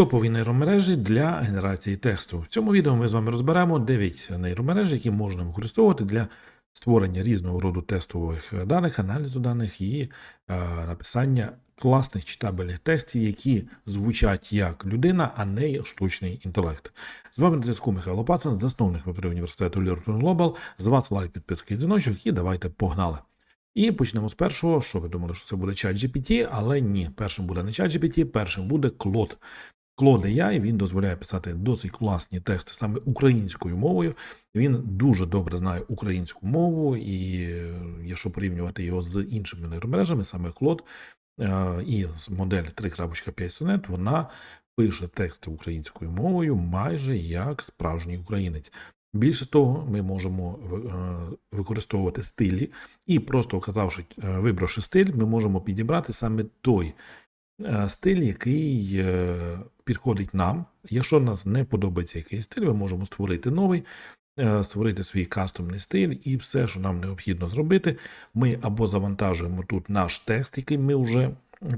Топові нейромережі для генерації тексту. В цьому відео ми з вами розберемо 9 нейромереж, які можна використовувати для створення різного роду тестових даних, аналізу даних і е, написання класних читабельних тестів, які звучать як людина, а не штучний інтелект. З вами на зв'язку Михайло Пацан, засновник ВПР університету Learn Global. З вас лайк, підписка і дзвіночок, і давайте погнали. І почнемо з першого, що ви думали, що це буде чат GPT, але ні, першим буде не чат GPT, першим буде Claude. Claude AI, він дозволяє писати досить класні тексти саме українською мовою. Він дуже добре знає українську мову, і якщо порівнювати його з іншими нейромережами, саме Claude е, і модель 3.5 Sonnet, вона пише тексти українською мовою майже як справжній українець. Більше того, ми можемо е, використовувати стилі, і просто вказавши, е, вибравши стиль, ми можемо підібрати саме той стиль, який е, підходить нам. Якщо нас не подобається якийсь стиль, ми можемо створити новий, е, створити свій кастомний стиль, і все, що нам необхідно зробити, ми або завантажуємо тут наш текст, який ми вже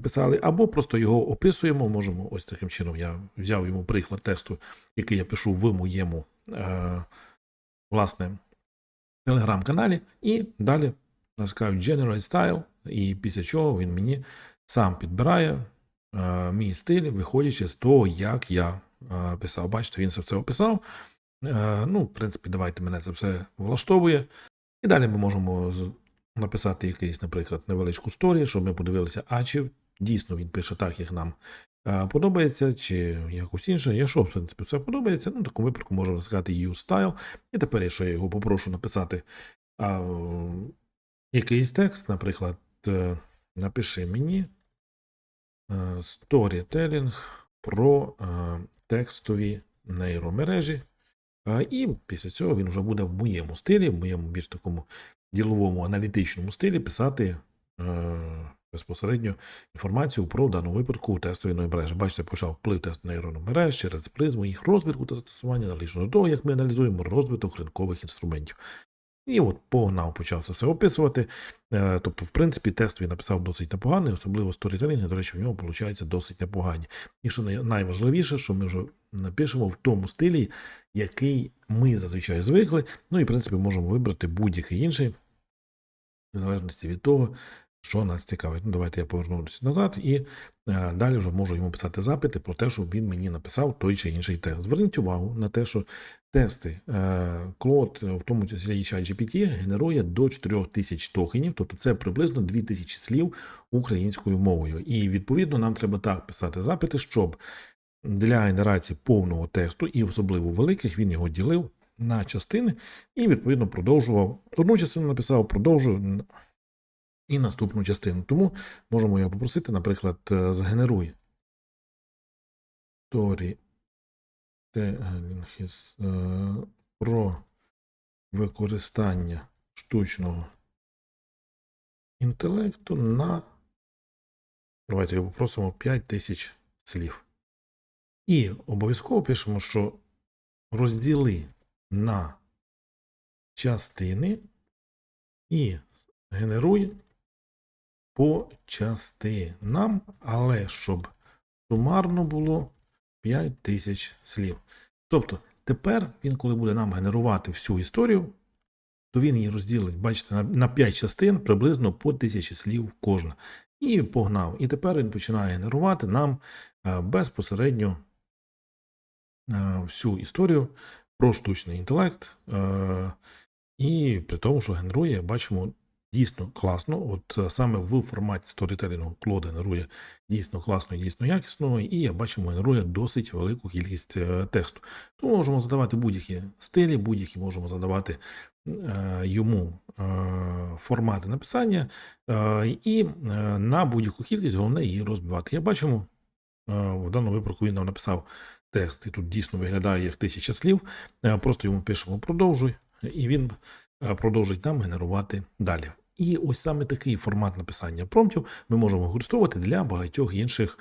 писали, або просто його описуємо. Можемо ось таким чином. Я взяв йому приклад тексту, який я пишу в моєму е, власне телеграм-каналі, і далі натискаю Generate Style, і після чого він мені сам підбирає е, мій стиль, виходячи з того, як я е, писав. Бачите, він це все описав. Е, ну, в принципі, давайте мене це все влаштовує. І далі ми можемо написати якийсь, наприклад, невеличку сторію, щоб ми подивилися, а чи дійсно він пише так, як нам е, подобається, чи якось інше. Якщо, в принципі, все подобається, ну, в такому випадку можемо сказати Use Style. І тепер, якщо я його попрошу написати а, е, якийсь текст, наприклад, е, напиши мені storytelling про е, текстові нейромережі. І після цього він вже буде в моєму стилі, в моєму більш такому діловому аналітичному стилі писати е, безпосередньо інформацію про в даному випадку тестові нейромережі. Бачите, почав вплив тест нейромереж через призму їх розвитку та застосування, належно до того, як ми аналізуємо розвиток ринкових інструментів. І от погнав, почав це все описувати. Е, Тобто, в принципі, тест він написав досить непоганий, особливо сторітелінги, до речі, в нього виходить досить непогані. І що найважливіше, що ми вже напишемо в тому стилі, який ми зазвичай звикли. Ну і в принципі можемо вибрати будь-який інший, в залежності від того, що нас цікавить. Ну, давайте я повернуся назад і е, далі вже можу йому писати запити про те, щоб він мені написав той чи інший тест. Зверніть увагу на те, що тести е, Claude, в тому числі ChatGPT, генерує до 4000 токенів, тобто це приблизно 2000 слів українською мовою. І відповідно нам треба так писати запити, щоб для генерації повного тексту, і особливо великих, він його ділив на частини і відповідно продовжував. Одну частину написав, продовжую і наступну частину. Тому можемо його попросити, наприклад, е, згенеруй storytelling із, е, про використання штучного інтелекту на. Давайте його попросимо 5000 слів. І обов'язково пишемо, що розділи на частини і генеруй по частинам, але щоб сумарно було 5000 слів. Тобто, тепер він, коли буде нам генерувати всю історію, то він її розділить, бачите, на, на 5 частин приблизно по 1000 слів кожна. І погнав. І тепер він починає генерувати нам е, безпосередньо е, всю історію про штучний інтелект. е, І при тому, що генерує, бачимо дійсно класно. От е, саме в форматі сторітелінгу Claude генерує дійсно класно, дійсно якісно, і я бачимо, генерує досить велику кількість е, тексту. Тому можемо задавати будь-які стилі, будь-які можемо задавати е, йому формати написання, і на будь-яку кількість головне її розбивати. Я бачимо, в даному випадку він нам написав текст, і тут дійсно виглядає як тисяча слів. Просто йому пишемо продовжуй, і він продовжить нам генерувати далі. І ось саме такий формат написання промптів ми можемо використовувати для багатьох інших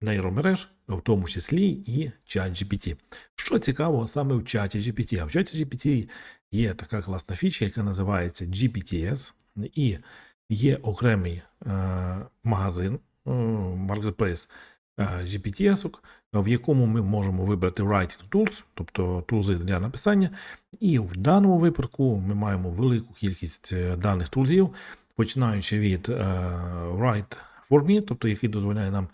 нейромереж, в тому числі і ChatGPT. Що цікаво саме в чаті GPT? А в чаті GPT є така класна фіча, яка називається GPTS, і є окремий е, магазин, е, GPTS, в якому ми можемо вибрати Writing Tools, тобто тулзи для написання. І в даному випадку ми маємо велику кількість е, даних тулзів, починаючи від е, Write for Me, тобто який дозволяє нам,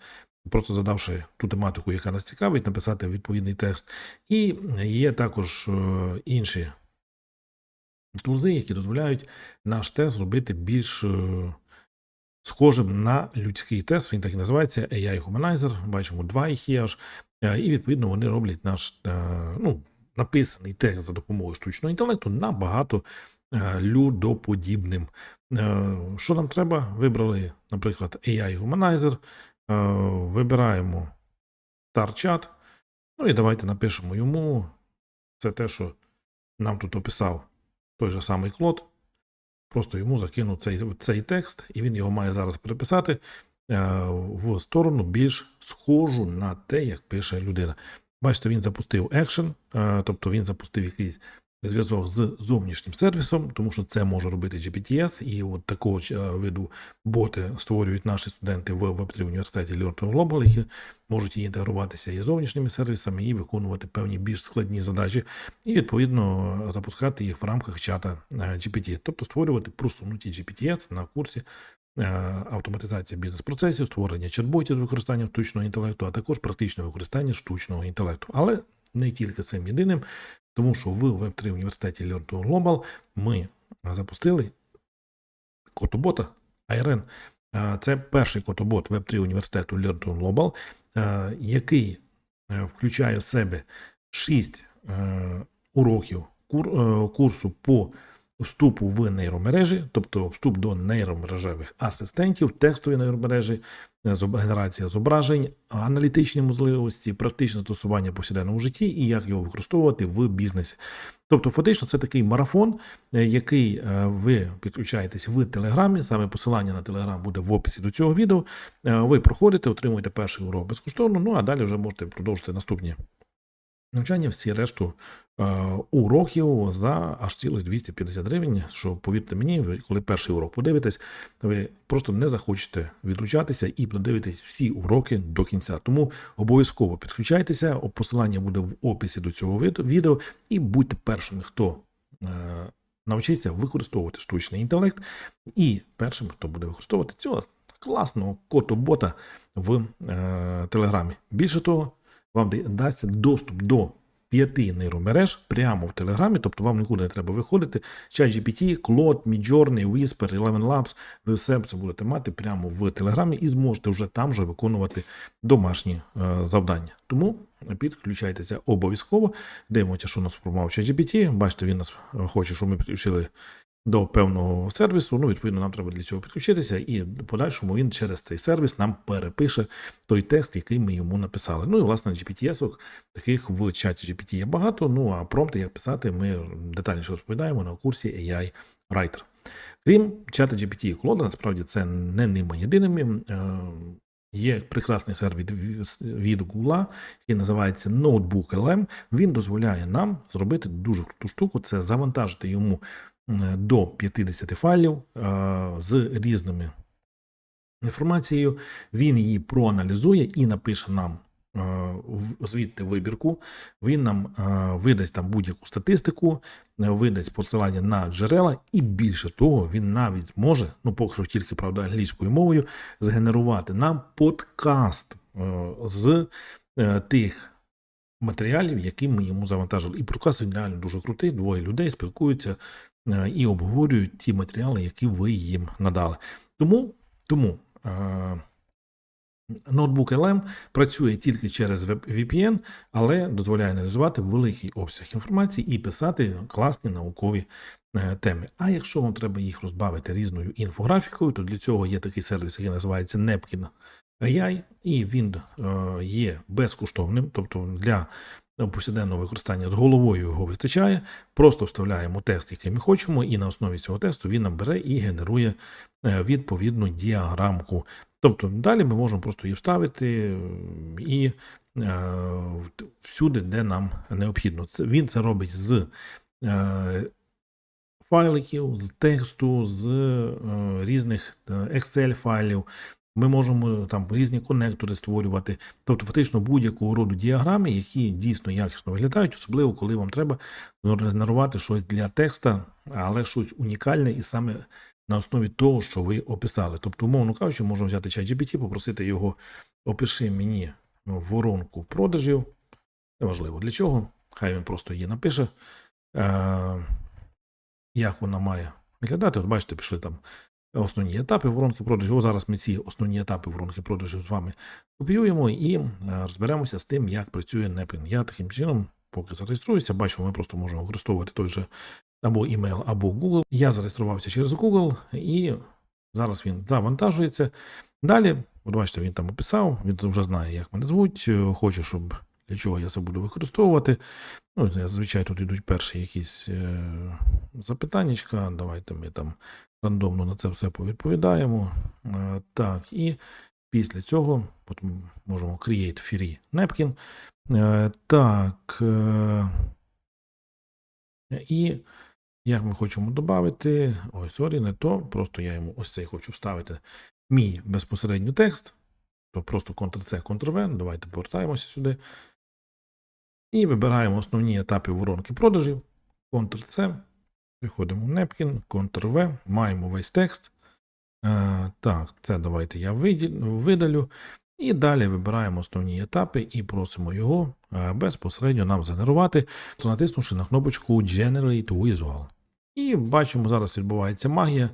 просто задавши ту тематику, яка нас цікавить, написати відповідний текст. І є також е, інші тулзи, які дозволяють наш тест зробити більш е, схожим на людський тест. Він так і називається AI Humanizer. Бачимо, два їх є аж. Е, І відповідно вони роблять наш е, ну, написаний текст за допомогою штучного інтелекту набагато е, людоподібним. Що нам треба? Вибрали, наприклад, AI Humanizer. Вибираємо StarChat. Ну і давайте напишемо йому. Це те, що нам тут описав той же самий Клод. Просто йому закину цей, цей текст, і він його має зараз переписати е, в сторону більш схожу на те, як пише людина. Бачите, він запустив екшен, е, тобто він запустив якийсь зв'язок з зовнішнім сервісом, тому що це може робити GPTS, і от такого е, виду боти створюють наші студенти в Web3 університеті Learn Global, які можуть інтегруватися із зовнішніми сервісами і виконувати певні більш складні задачі, і відповідно запускати їх в рамках чата е, GPT, тобто створювати просунуті GPTS на курсі е, автоматизація бізнес-процесів, створення чат-ботів з використанням штучного інтелекту, а також практичне використання штучного інтелекту. Але не тільки цим єдиним, тому що в Web3 університеті Learn to Global ми запустили котобота IRN. Е, Це перший котобот Web3 університету Learn to Global, е, який е, включає в себе 6 уроків е, курсу по вступу в нейромережі, тобто вступ до нейромережевих асистентів, текстові нейромережі, е, генерація зображень, аналітичні можливості, практичне застосування в повсякденному житті і як його використовувати в бізнесі. Тобто, фактично, це такий марафон, е, який е, ви підключаєтесь в Телеграмі. Саме посилання на Телеграм буде в описі до цього відео. Е, Ви проходите, отримуєте перший урок безкоштовно. Ну а далі вже можете продовжити наступні навчання, всі решту е, уроків за аж цілих 250 гривень. Що повірте мені, коли перший урок подивитесь, ви просто не захочете відлучатися і подивитесь всі уроки до кінця. Тому обов'язково підключайтеся. Посилання буде в описі до цього відео, і будьте першими, хто е, навчиться використовувати штучний інтелект, і першим, хто буде використовувати цього класного котобота в е, Телеграмі. Більше того, вам да- дасться доступ до п'яти нейромереж прямо в Телеграмі, тобто вам нікуди не треба виходити. ChatGPT, Claude, Midjourney, Whisper, Eleven Labs, ви все це будете мати прямо в Телеграмі і зможете вже там же виконувати домашні е, завдання. Тому підключайтеся обов'язково. Дивимося, що у нас формував ChatGPT. Бачите, він нас е, хоче, щоб ми підключили до певного сервісу. Ну, відповідно, нам треба для цього підключитися, і в подальшому він через цей сервіс нам перепише той текст, який ми йому написали. Ну і власне gpts таких в чаті GPT є багато. Ну а промпти, як писати, ми детальніше розповідаємо на курсі AI Writer. Крім чата GPT і Claude, насправді це не ними єдиними. Є прекрасний сервіс від- Google, який називається Notebook LM. Він дозволяє нам зробити дуже круту штуку: це завантажити йому до 50 файлів е, з різними інформацією. Він її проаналізує і напише нам е, звідти вибірку. Він нам е, видасть там будь-яку статистику, е, видасть посилання на джерела, і більше того, він навіть зможе, ну поки що тільки правда англійською мовою, згенерувати нам подкаст е, з е, тих. Матеріалів, які ми йому завантажили. І подкаст він реально дуже крутий. Двоє людей спілкуються е, і обговорюють ті матеріали, які ви їм надали. Тому, тому е, ноутбук LM працює тільки через VPN, але дозволяє аналізувати великий обсяг інформації і писати класні наукові е, теми. А якщо вам треба їх розбавити різною інфографікою, то для цього є такий сервіс, який називається Nepkin AI, і він е, є безкоштовним, тобто для повсякденного використання з головою його вистачає. Просто вставляємо текст, який ми хочемо, і на основі цього тексту він нам бере і генерує е, відповідну діаграмку. Тобто далі ми можемо просто її вставити і е, всюди, де нам необхідно. Він це робить з е, файликів, з тексту, з різних Excel-файлів. Ми можемо там різні конектори створювати, тобто фактично будь-якого роду діаграми, які дійсно якісно виглядають, особливо коли вам треба генерувати щось для текста, але щось унікальне і саме на основі того, що ви описали. Тобто, умовно кажучи, можемо взяти ChatGPT, попросити його опиши мені воронку продажів. Неважливо для чого. Хай він просто її напише. Е, як вона має виглядати. От бачите, пішли там основні етапи воронки продажів. О, зараз ми ці основні етапи воронки продажів з вами копіюємо і е, розберемося з тим, як працює Непін. Я таким чином, поки зареєструюся, бачу, ми просто можемо використовувати той же або email, або Google. Я зареєструвався через Google, і зараз він завантажується. Далі, от бачите, він там описав, він вже знає, як мене звуть, е, хоче, щоб для чого я це буду використовувати. Ну, зазвичай тут йдуть перші якісь е, запитаннячка. Давайте ми там рандомно на це все повідповідаємо. Е, так, і після цього можемо create free napkin. Е, так. Е, і як ми хочемо додати. Ой, сорі, не то. Просто я йому ось цей хочу вставити мій безпосередньо текст. То просто Ctrl-C, Ctrl-V. Давайте повертаємося сюди. І вибираємо основні етапи воронки продажів. Ctrl-C. Виходимо в Nepkin, Ctrl-V, маємо весь текст. Е, так, це давайте я видалю. І далі вибираємо основні етапи і просимо його е, безпосередньо нам згенерувати, натиснувши на кнопочку Generate Visual. І бачимо, зараз відбувається магія.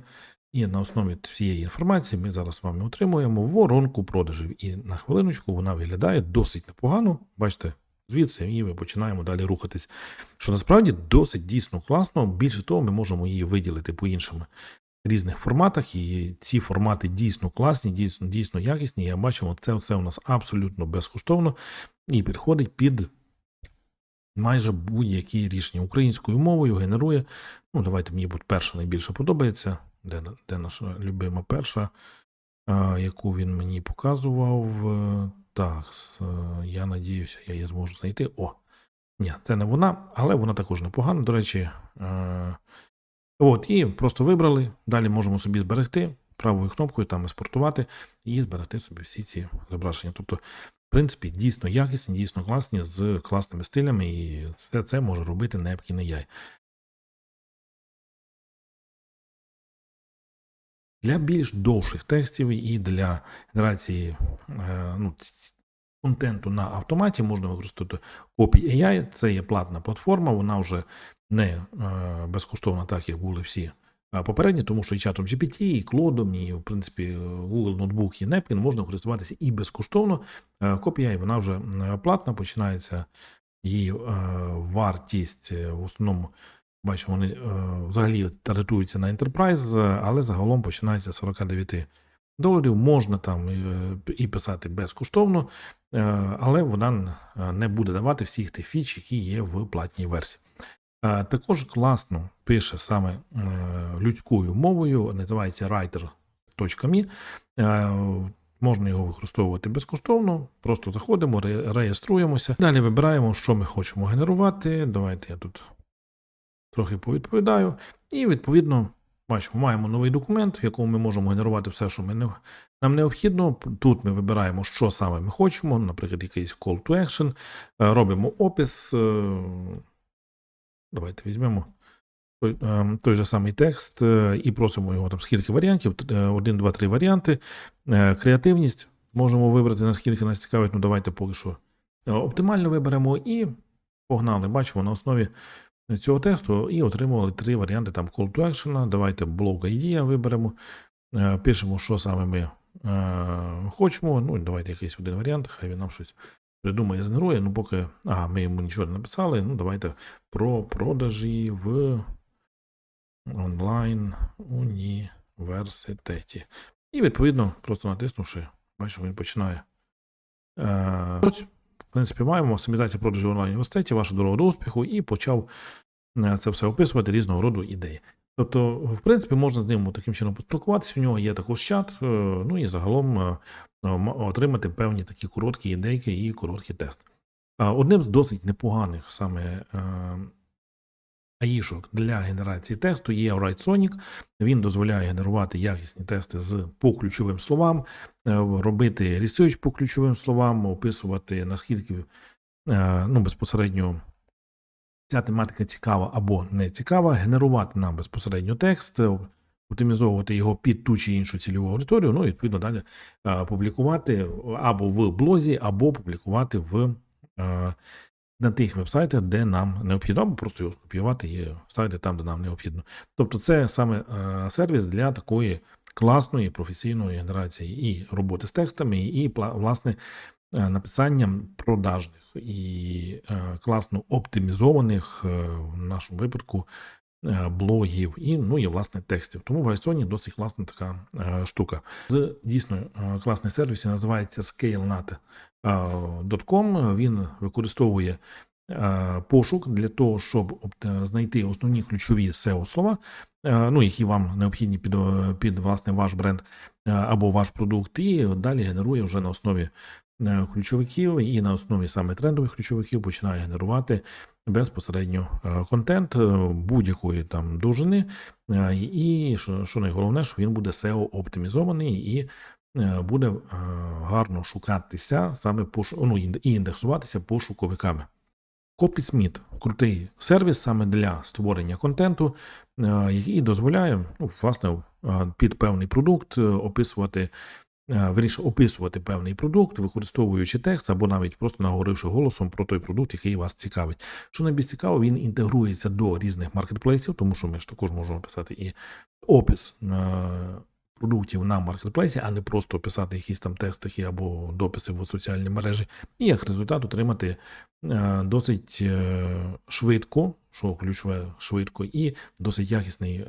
І на основі всієї інформації ми зараз з вами отримуємо воронку продажів. І на хвилиночку вона виглядає досить непогано. Бачите, звідси і ми починаємо далі рухатись. Що насправді досить дійсно класно. Більше того, ми можемо її виділити по іншим різних форматах. І ці формати дійсно класні, дійсно дійсно якісні. Я бачимо, це все у нас абсолютно безкоштовно і підходить під. Майже будь-які рішення українською мовою генерує. Ну, давайте мені будь перша найбільше подобається. Де, де наша любима перша, яку він мені показував. Так, е, я надіюся, я її зможу знайти. О, ні, це не вона, але вона також непогана, до речі. Е, От, і просто вибрали. Далі можемо собі зберегти правою кнопкою там експортувати і зберегти собі всі ці зображення. Тобто, в принципі, дійсно якісні, дійсно класні, з класними стилями, і все це може робити Nepkin AI. Для більш довших текстів і для генерації е, ну, контенту на автоматі можна використати Copy AI. Це є платна платформа, вона вже не е, безкоштовна, так як були всі е, попередні, тому що і чатом GPT, і Клодом, і в принципі Google Notebook і Nepkin можна користуватися і безкоштовно. Copy AI вона вже платна, починається її вартість в основному. Бачимо, вони е, взагалі таритуються на Enterprise, але загалом починається з 49 доларів. Можна там е, і писати безкоштовно, е, але вона не буде давати всіх тих фіч, які є в платній версії. Також класно пише саме людською мовою, називається writer.me. Можна його використовувати безкоштовно, просто заходимо, реєструємося. Далі вибираємо, що ми хочемо генерувати. Давайте я тут трохи повідповідаю. І відповідно, бачимо, маємо новий документ, в якому ми можемо генерувати все, що ми не, нам необхідно. Тут ми вибираємо, що саме ми хочемо, наприклад, якийсь call to action, е, робимо опис. е, Давайте візьмемо той, е, же самий текст і просимо його там скільки варіантів, один, два, три варіанти. Креативність можемо вибрати, наскільки нас цікавить. Ну, давайте поки що оптимально виберемо і погнали. Бачимо на основі цього тексту і отримували три варіанти там call to action. Давайте блок ID виберемо, е, пишемо, що саме ми е, хочемо. Ну, давайте якийсь один варіант, хай він нам щось придумає, згенерує. Ну, поки ага, ми йому нічого не написали. Ну, давайте про продажі в онлайн університеті. І відповідно, просто натиснувши, бачимо, він починає. Е, принципі, маємо максимізація продажів в онлайн університеті, ваша дорога до успіху, і почав е, це все описувати різного роду ідеї. Тобто, в принципі, можна з ним таким чином поспілкуватися. В нього є також чат, е, ну і загалом е, отримати певні такі короткі ідейки і короткий тест. Одним з досить непоганих саме аїшок для генерації тексту є WriteSonic. Він дозволяє генерувати якісні тексти з по ключовим словам, е, робити research по ключовим словам, описувати наскільки е, ну, безпосередньо ця тематика цікава або не цікава, генерувати нам безпосередньо текст, е, оптимізовувати його під ту чи іншу цільову аудиторію, ну і відповідно далі публікувати або в блозі, або публікувати в на тих вебсайтах, де нам необхідно, або просто його скопіювати і вставити там, де нам необхідно. Тобто, це саме е, сервіс для такої класної професійної генерації і роботи з текстами, і власне е, написанням продажних і е, класно оптимізованих в нашому випадку блогів і ну і власне текстів. Тому в Айсоні досить класна така е, штука. З дійсно е, класний сервіс називається scaleNat.com. Він використовує е, пошук для того, щоб знайти основні ключові SEO слова, е, ну які вам необхідні під, е, під власне ваш бренд е, або ваш продукт, і далі генерує вже на основі е, ключовиків і на основі саме трендових ключовиків починає генерувати безпосередньо е, контент е, будь-якої там довжини. Е, І що, найголовніше, що він буде SEO оптимізований і буде гарно шукатися саме пошу, ну, і індексуватися пошуковиками. CopySmith – крутий сервіс саме для створення контенту, який дозволяє ну, власне під певний продукт описувати. Е, Вірніше описувати певний продукт, використовуючи текст або навіть просто наговоривши голосом про той продукт, який вас цікавить. Що найбільш цікаво, він інтегрується до різних маркетплейсів, тому що ми ж також можемо писати і опис е, продуктів на маркетплейсі, а не просто писати якісь там тексти або дописи в соціальні мережі, і як результат отримати е, досить швидко, що ключове швидко, і досить якісний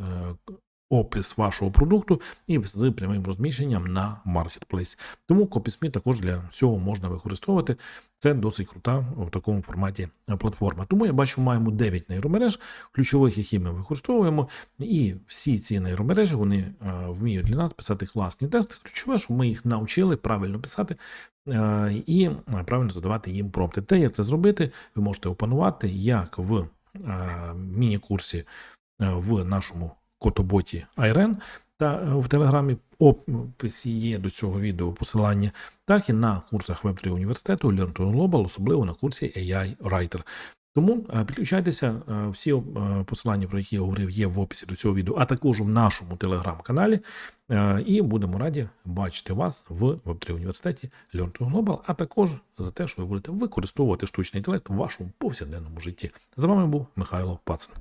опис вашого продукту і з прямим розміщенням на маркетплейс. Тому CopySmith також для цього можна використовувати. Це досить крута в такому форматі платформа. Тому я бачу, маємо 9 нейромереж ключових, які ми використовуємо, і всі ці нейромережі вони е, вміють для нас писати класні тести. Ключове, щоб ми їх навчили правильно писати е, і е, правильно задавати їм промпти. Те, як це зробити, ви можете опанувати як в міні-курсі в нашому котоботі Айрен та е, в телеграмі описі є до цього відео посилання, так і на курсах Web3 університету Learn Global, особливо на курсі AI Writer. Тому е, підключайтеся, е, всі посилання, про які я говорив, є в описі до цього відео, а також в нашому телеграм-каналі. І будемо раді бачити вас в Web3 університеті Learn to Global, а також за те, що ви будете використовувати штучний інтелект в вашому повсякденному житті. З вами був Михайло Пацин.